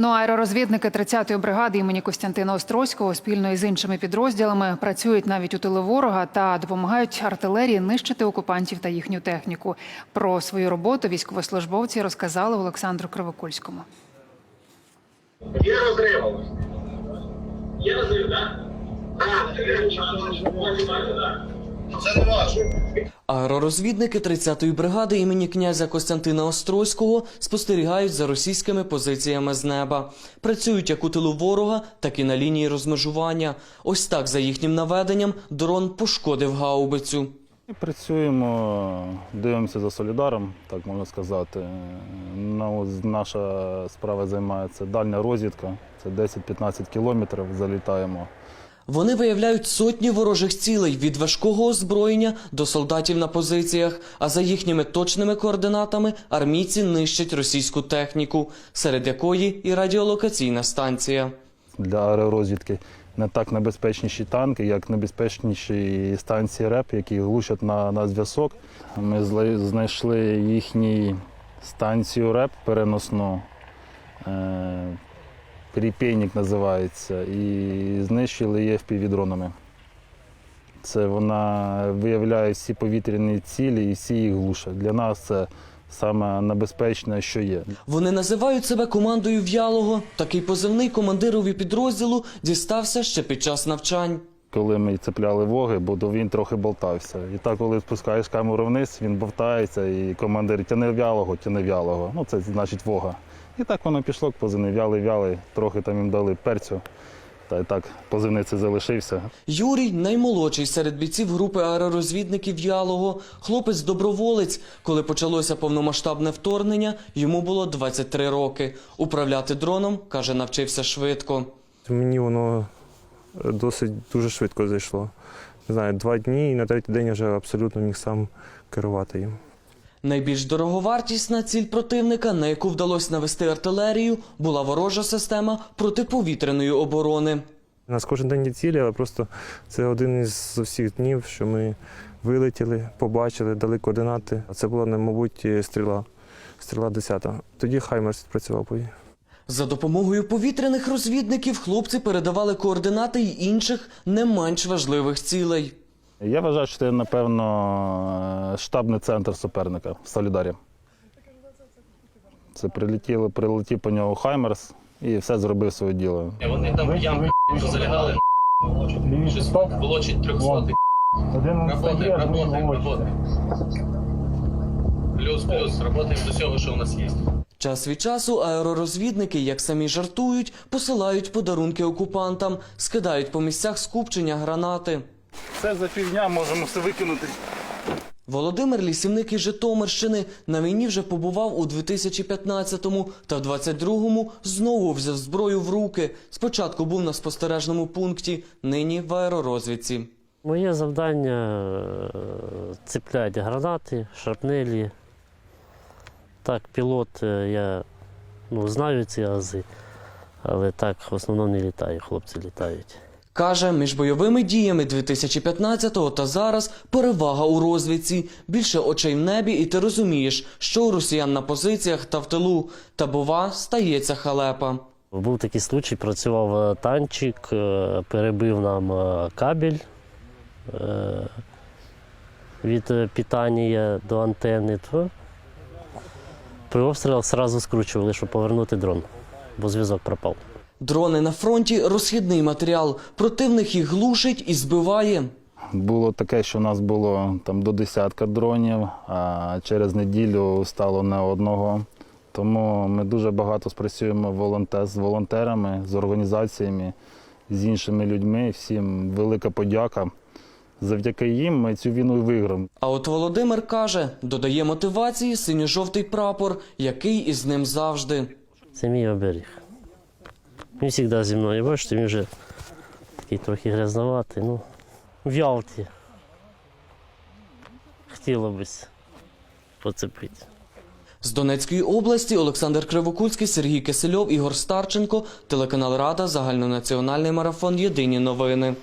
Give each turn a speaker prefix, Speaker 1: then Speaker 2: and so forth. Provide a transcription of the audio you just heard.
Speaker 1: Ну, аеророзвідники 30-ї бригади імені Костянтина Острозького спільно із іншими підрозділами працюють навіть у тилу ворога та допомагають артилерії нищити окупантів та їхню техніку. Про свою роботу військовослужбовці розказали Олександру Кривокульському.
Speaker 2: Є розрив. Є розрив, так? Так. Це не ваше.
Speaker 3: Аеророзвідники 30-ї бригади імені князя Костянтина Острозького спостерігають за російськими позиціями з неба. Працюють як у тилу ворога, так і на лінії розмежування. Ось так, за їхнім наведенням, дрон пошкодив гаубицю.
Speaker 4: Працюємо, дивимося за солідаром, так можна сказати. На- ось Наша справа займається дальня розвідка. Це 10-15 кілометрів залітаємо.
Speaker 3: Вони виявляють сотні ворожих цілей від важкого озброєння до солдатів на позиціях. А за їхніми точними координатами армійці нищать російську техніку, серед якої і радіолокаційна станція.
Speaker 4: Для аеророзвідки не так небезпечніші танки, як небезпечніші станції РЕП, які глушать на, на зв'язок. Ми знайшли їхню станцію РЕП переносну. Е, називається, і знищили її FPV-дронами. Це вона виявляє всі повітряні цілі і всі їх глушать. Для нас це саме небезпечне, що є.
Speaker 3: Вони називають себе командою в'ялого. Такий позивний командирові підрозділу дістався ще під час навчань.
Speaker 4: Коли ми цепляли воги, бо то він трохи болтався. І так, коли спускаєш камеру вниз, він болтається, і командир тяне вялого, тяне вялого. Ну, це значить вога. І так воно пішло, позивний вялий, вялий, трохи там їм дали перцю. Та й так позивний це залишився.
Speaker 3: Юрій наймолодший серед бійців групи аеророзвідників Ялого. Хлопець доброволець. Коли почалося повномасштабне вторгнення, йому було 23 роки. Управляти дроном каже, навчився швидко.
Speaker 5: Мені воно досить дуже швидко зайшло. Не знаю, два дні і на третій день я вже абсолютно міг сам керувати їм.
Speaker 3: Найбільш дороговартісна ціль противника, на яку вдалося навести артилерію, була ворожа система протиповітряної оборони.
Speaker 5: У нас кожен день є цілі, але просто це один із усіх днів, що ми вилетіли, побачили, дали координати. А Це була, мабуть, стріла. Стріла 10. Тоді Хаймерс відпрацював по їй.
Speaker 3: За допомогою повітряних розвідників хлопці передавали координати й інших не менш важливих цілей.
Speaker 4: Я вважаю, що це, напевно, штабний центр суперника в Солідарі. Це прилетіло, прилетів по нього Хаймерс і все зробив своє діло.
Speaker 6: Вони там ямки залягали, щось волочить трьохсотий. Работаем, работаем, работаем. Плюс, плюс, работаем до всього, що у нас є.
Speaker 3: Час від часу аеророзвідники, як самі жартують, посилають подарунки окупантам, скидають по місцях скупчення гранати.
Speaker 4: Це за півдня можемо все викинути.
Speaker 3: Володимир Лісівник із Житомирщини на війні вже побував у 2015-му та в 22-му знову взяв зброю в руки. Спочатку був на спостережному пункті, нині в аеророзвідці.
Speaker 7: Моє завдання е, цепляти гранати, шарпнелі. Так, пілот, е, я ну, знаю ці ази, але так в основному не літаю, хлопці літають.
Speaker 3: Каже, між бойовими діями 2015-го та зараз перевага у розвідці. Більше очей в небі, і ти розумієш, що у росіян на позиціях та в тилу. Та бува, стається халепа.
Speaker 7: Був такий случай, працював е, танчик, е, перебив нам кабель від питання до антени. При обстрілах одразу скручували, щоб повернути дрон, бо зв'язок пропав.
Speaker 3: Дрони на фронті розхідний матеріал. Противник їх глушить і збиває.
Speaker 4: Було таке, що у нас було там до десятка дронів, а через неділю стало не одного. Тому ми дуже багато спрацюємо волонтер, з волонтерами, з організаціями, з іншими людьми. Всім велика подяка. Завдяки їм ми цю війну і виграємо.
Speaker 3: А от Володимир каже, додає мотивації синьо-жовтий прапор, який із ним завжди.
Speaker 7: Це мій оберіг. Він завжди зі мною, бачите, він вже такий трохи грязноватий. Ну, в Ялті. Хотіло б поцепити.
Speaker 3: З Донецької області Олександр Кривокульський, Сергій Кисельов, Ігор Старченко, телеканал Рада, загальнонаціональний марафон Єдині новини.